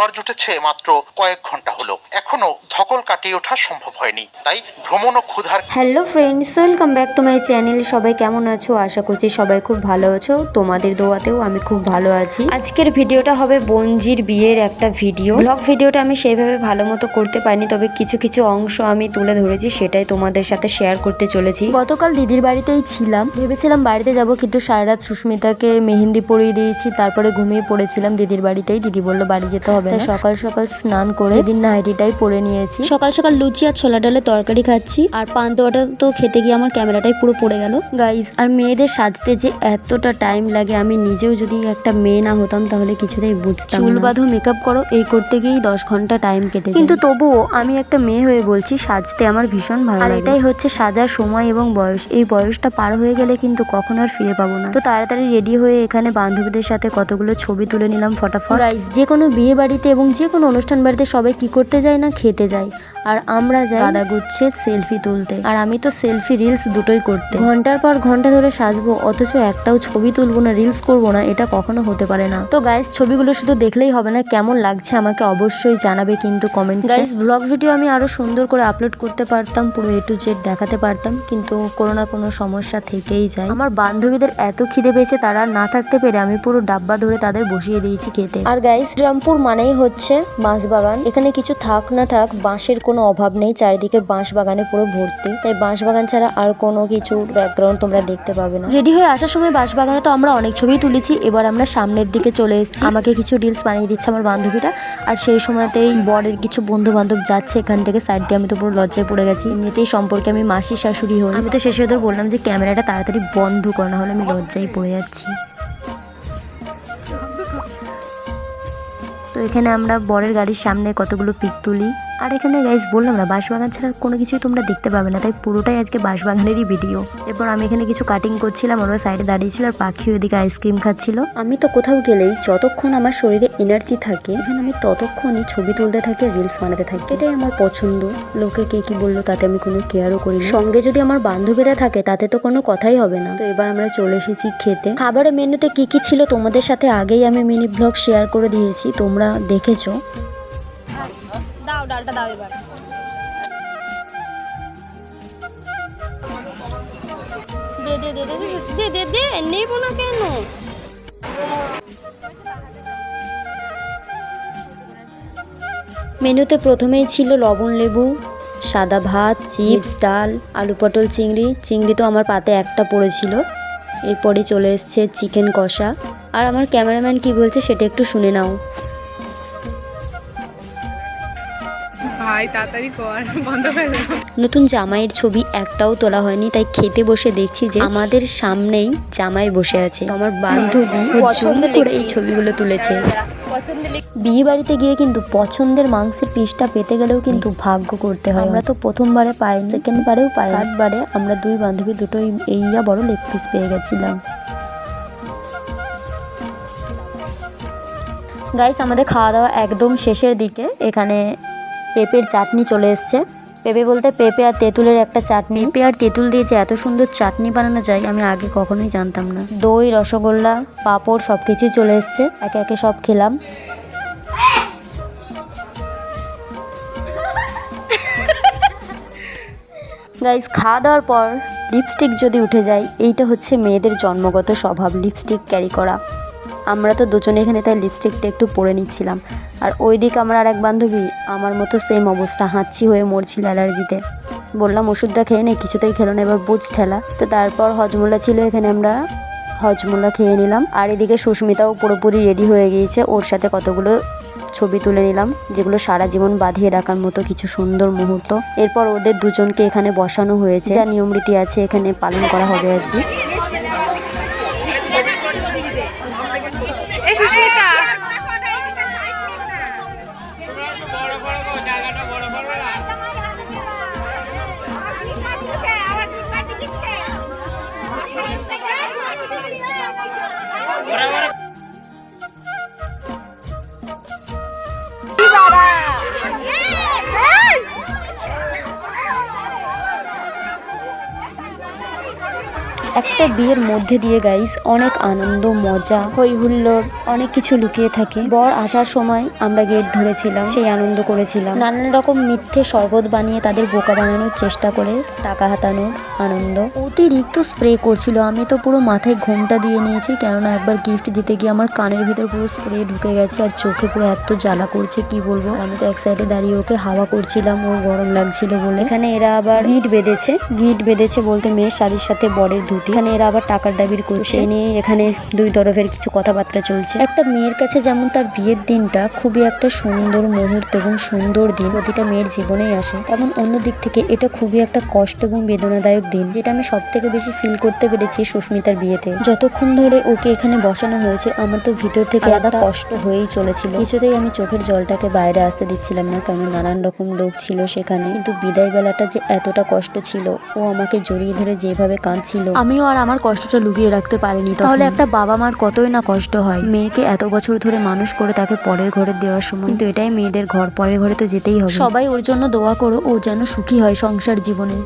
আবার জুটেছে মাত্র কয়েক ঘণ্টা। কাটিয়ে ওঠা সম্ভব হয়নি। তাই ভ্রমণ ও ক্ষুধার hello friends welcome back to my channel সবাই কেমন আছো? আশা করছি সবাই খুব ভালো আছো। তোমাদের দোয়াতেও আমি খুব ভালো আছি। আজকের ভিডিওটা হবে বঞ্জির বিয়ের একটা ভিডিও। ব্লগ ভিডিওটা আমি সেইভাবে ভালো মতো করতে পারিনি, তবে কিছু কিছু অংশ আমি তুলে ধরেছি, সেটাই তোমাদের সাথে শেয়ার করতে চলেছি। গতকাল দিদির বাড়িতেই ছিলাম। ভেবেছিলাম বাড়িতে যাব, কিন্তু সারা রাত সুস্মিতাকে মেহেন্দি পরিয়ে দিয়েছি, তারপরে ঘুমিয়ে পড়েছিলাম দিদির বাড়িতেই। দিদি বলল, বাড়ি যেতে হবে তাই সকাল সকাল স্নান করে দিদির নাইটিটাই পরে নিয়েছি। সকাল সকাল সকাল লুচি আর ছোলা ডালের তরকারি খাচ্ছি। আর পান্তুয়াটা তো খেতে গিয়ে আমার ক্যামেরাটাই পুরো পড়ে গেল। গাইজ আর মেয়েদের সাজতে যে এতটা টাইম লাগে আমি নিজেও যদি একটা মেয়ে না হতাম তাহলে কিছুতেই বুঝতাম চুল বাঁধো মেকআপ করো এই করতে গিয়েই দশ ঘণ্টা টাইম কেটে কিন্তু তবুও আমি একটা মেয়ে হয়ে বলছি সাজতে আমার ভীষণ ভালো লাগে। এটাই হচ্ছে সাজার সময় এবং বয়স। এই বয়সটা পার হয়ে গেলে কিন্তু কখনো আর ফিরে পাবো না। তো তাড়াতাড়ি রেডি হয়ে এখানে বান্ধবীদের সাথে কতগুলো ছবি তুলে নিলাম ফটাফট। গাইজ যে কোনো বিয়ে বাড়িতে এবং যে কোনো অনুষ্ঠান বাড়িতে সবাই কি করতে যায় না খেতে যায়। আর আমরা যাই গাদা গুচ্ছে সেলফি তুলতে। আর আমি তো সেলফি রিলস দুটোই করতে। ঘণ্টার পর ঘণ্টা ধরে সাজবো অথচ একটাও ছবি তুলবো না রিলস করব না এটা কখনো হতে পারে না। তো গাইস ছবিগুলো শুধু দেখলেই হবে না কেমন লাগছে আমাকে অবশ্যই জানাবে কিন্তু কমেন্ট গাইস ব্লগ ভিডিও আমি আরও সুন্দর করে আপলোড করতে পারতাম পুরো এ টু জেড দেখাতে পারতাম কিন্তু কোনো না কোনো সমস্যা থেকেই যায়। আমার বান্ধবীদের এত খিদে পেয়েছে তারা না থাকতে পেরে আমি পুরো ডাব্বা ধরে তাদের বসিয়ে দিয়েছি খেতে। আর গাইস রামপুর মানেই হচ্ছে বাঁশ বাগান এখানে কিছু থাক না থাক বাঁশের কোনো অভাব নেই চারিদিকে বাঁশ বাগানে পুরো ভর্তি। তাই বাঁশ বাগান ছাড়া আর কোনো কিছু ব্যাকগ্রাউন্ড তোমরা দেখতে পাবে না। রেডি হয়ে আসার সময় বাঁশ বাগানে তো আমরা অনেক ছবি তুলেছি এবার আমরা সামনের দিকে চলে এসেছি। আমাকে কিছু রিলস বানিয়ে দিচ্ছে আমার বান্ধবীরা আর সেই সময়তেই বরের কিছু বন্ধু বান্ধব যাচ্ছে এখান থেকে সাইড দিয়ে। আমি তো পুরো লজ্জায় পড়ে গেছি এমনিতেই সম্পর্কে আমি মাসি শাশুড়ি হই। আমি তো শেষে ওদের বললাম যে ক্যামেরাটা তাড়াতাড়ি বন্ধ কর না হলে আমি লজ্জায় পড়ে যাচ্ছি। তো এখানে আমরা বরের গাড়ির সামনে কতগুলো পিক তুলি। আর এখানে গাইজ বললাম না, বাঁশবাগান ছাড়া কোনো কিছুই তোমরা দেখতে পাবে না, তাই পুরোটাই আজকে বাঁশবাগানেরই ভিডিও এরপর আমি এখানে কিছু কাটিং করছিলাম, ওরা সাইডে দাঁড়িয়েছিল আর পাখি ওদিকে আইসক্রিম খাচ্ছিল। আমি তো কোথাও গেলেই যতক্ষণ আমার শরীরে এনার্জি থাকে এখানে আমি ততক্ষণই ছবি তুলতে থাকি রিলস বানাতে থাকি। এটাই আমার পছন্দ। লোকে কে কি বলল তাতে আমি কোনো কেয়ারও করি। সঙ্গে যদি আমার বান্ধবীরা থাকে, তাতে তো কোনো কথাই হবে না। তো এবার আমরা চলে এসেছি খেতে। খাবারের মেনুতে কি কি ছিল তোমাদের সাথে আগেই আমি মিনি ব্লগ শেয়ার করে দিয়েছি, তোমরা দেখেছ। ডালটা দাও এবার। দে দে দে দে দে দে দে না কেন? মেনুতে প্রথমেই ছিল লবণ লেবু সাদা ভাত চিপস ডাল আলু পটল চিংড়ি। চিংড়ি তো আমার পাতে একটা পড়েছিল। এরপরে চলে এসছে চিকেন কষা। আর আমার ক্যামেরাম্যান কি বলছে সেটা একটু শুনে নাও। ভাই তাড়াতাড়ি কর বন্ধ দাও। নতুন জামাইয়ের ছবি একটাও তোলা হয়নি তাই খেতে বসে দেখছি যে আমাদের সামনেই জামাই বসে আছে। আমার বান্ধবী জুম করে এই ছবিগুলো তুলেছে। বিয়ে বাড়িতে গিয়ে কিন্তু পছন্দের মাংসের পিসটা পেতে গেলেও কিন্তু ভাগ্য করতে হয়। আমরা তো প্রথমবারে পাই সেকেন্ড বারেও পাই থার্ডবারে আমরা দুই বান্ধবী দুটোই এইয়া বড় লেগ পিস পেয়ে গেছিলাম। গাইস আমাদের খাওয়া দাওয়া একদম শেষের দিকে। এখানে পেঁপের চাটনি চলে এসছে। পেঁপে বলতে পেঁপে আর তেঁতুলের একটা চাটনি। পেঁপে আর তেঁতুল দিয়ে যে এত সুন্দর চাটনি বানানো যায় আমি আগে কখনোই জানতাম না। দই রসগোল্লা পাঁপড় সব কিছুই চলে এসছে। একে একে সব খেলাম। গাইজ খাওয়া দাওয়ার পর লিপস্টিক যদি উঠে যায় এইটা হচ্ছে মেয়েদের জন্মগত স্বভাব লিপস্টিক ক্যারি করা। আমরা তো দুজনে এখানে তাই লিপস্টিকটা একটু পরে নিচ্ছিলাম। আর ওই দিক আমার আর এক বান্ধবী, আমার মতো সেম অবস্থা, হাঁচি হয়ে মরছিল অ্যালার্জিতে। বললাম, ওষুধটা খেয়ে নে, কিছুতেই খেলো না, এবার বুঝ ঠেলা। তো তারপর হজমোলা ছিল এখানে, আমরা হজমোলা খেয়ে নিলাম। আর এদিকে সুস্মিতাও পুরোপুরি রেডি হয়ে গিয়েছে, ওর সাথে কতগুলো ছবি তুলে নিলাম, যেগুলো সারা জীবন বাঁধিয়ে রাখার মতো কিছু সুন্দর মুহূর্ত। এরপর ওদের দুজনকে এখানে বসানো হয়েছে। যা নিয়ম রীতি আছে, এখানে পালন করা হবে আর কি। একটা বিয়ের মধ্যে দিয়ে গাইস অনেক আনন্দ, মজা হই হুল্লোড় অনেক কিছু লুকিয়ে থাকে। বর আসার সময় আমরা গেট ধরেছিলাম, সেই আনন্দ করেছিলাম। নানান রকম মিথ্যে শরবত বানিয়ে তাদের বোকা বানানোর চেষ্টা করে টাকা হাতানোর আনন্দ। অতিরিক্ত স্প্রে করছিল, আমি তো পুরো মাথায় ঘোমটা দিয়ে নিয়েছি, কেননা একবার গিফট দিতে গিয়ে আমার কানের ভিতর পুরো স্প্রে ঢুকে গেছে, আর চোখে পুরো এত জ্বালা করছে, কি বলব? আমি তো এক সাইডে দাঁড়িয়ে ওকে হাওয়া করছিলাম ওর গরম লাগছিল বলে। এখানে এরা আবার গিট বেঁধেছে। গিট বেঁধেছে বলতে মেয়ের শাড়ির সাথে বরের ধুতি এখানে এরা আবার টাকার দাবির করছে। নিয়ে এখানে দুই তরফের কিছু কথাবার্তা চলছে। একটা মেয়ের কাছে যেমন তার বিয়ের দিনটা খুবই একটা সুন্দর মুহূর্ত এবং সুন্দর দিন প্রতিটা মেয়ের জীবনেই আসে। তেমন অন্য দিক থেকে এটা খুবই একটা কষ্ট এবং বেদনাদায়ক দিন যেটা আমি সব থেকে বেশি ফিল করতে পেরেছি সুস্মিতার বিয়েতে। যতক্ষণ ধরে ওকে এখানে বসানো হয়েছে আমার তো ভিতর থেকে আলাদা কষ্ট হয়েই চলেছিল। কিছুতেই আমি চোখের জলটাকে বাইরে আসতে দিচ্ছিলাম না কারণ নানান রকম লোক ছিল সেখানে। কিন্তু বিদায় বেলাটা যে এতটা কষ্ট ছিল ও আমাকে জড়িয়ে ধরে যেভাবে কাঁদছিল। আমিও আর আমার কষ্টটা লুকিয়ে রাখতে পারিনি তাহলে একটা বাবা মার কতই না কষ্ট হয়? মেয়েকে এত বছর ধরে মানুষ করে তাকে পরের ঘরে দেওয়ার সময়। কিন্তু এটাই মেয়েদের ঘর পরের ঘরে তো যেতেই হবে। সবাই ওর জন্য দোয়া করো ও যেন সুখী হয় সংসার জীবনে।